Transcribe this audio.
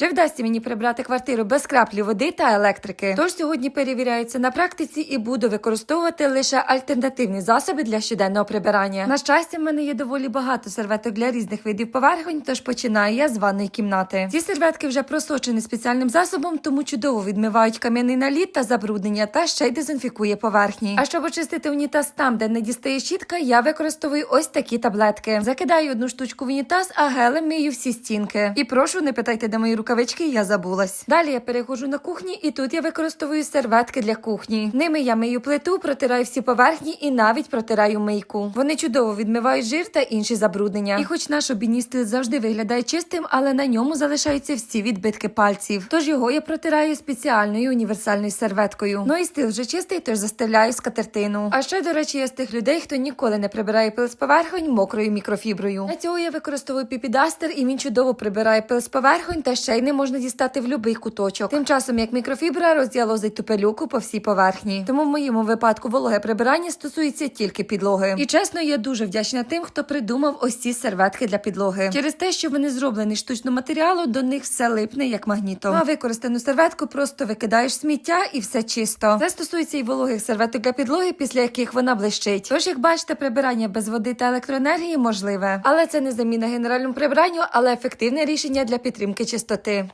Чи вдасться мені прибрати квартиру без краплі води та електрики? Тож сьогодні перевіряється на практиці і буду використовувати лише альтернативні засоби для щоденного прибирання. На щастя, в мене є доволі багато серветок для різних видів поверхонь, тож починаю я з ванної кімнати. Ці серветки вже просочені спеціальним засобом, тому чудово відмивають кам'яний наліт та забруднення, та ще й дезінфікує поверхні. А щоб очистити унітаз там, де не дістає щітка, я використовую ось такі таблетки. Закидаю одну штучку в унітаз, а гелем мию всі стінки. І прошу, не питайте, де мої рукавички, я забулась. Далі я переходжу на кухні, і тут я використовую серветки для кухні. Ними я мию плиту, протираю всі поверхні і навіть протираю мийку. Вони чудово відмивають жир та інші забруднення. І хоч наш обідній завжди виглядає чистим, але на ньому залишаються всі відбитки пальців. Тож його я протираю спеціальною універсальною серветкою. Ну і стіл вже чистий, тож застеляю скатертину. А ще, до речі, я з тих людей, хто ніколи не прибирає пил з поверхонь мокрою мікрофіброю. Для цього я використовую піпідастер, і він чудово прибирає пил з поверхонь, та ще й не можна дістати в будь-який куточок. Тим часом як мікрофібра розділозить ту пилюку по всій поверхні. Тому в моєму випадку вологе прибирання стосується тільки підлоги. І чесно, я дуже вдячна тим, хто придумав ось ці серветки для підлоги. Через те, що вони зроблені з штучного матеріалу, до них все липне як магнітом. А використану серветку просто викидаєш сміття і все чисто. Це стосується і вологих серветок для підлоги, після яких вона блищить. Тож, як бачите, прибирання без води та електроенергії можливе, але це не заміна генеральному прибиранню, але ефективне рішення для підтримки чистоти слухати.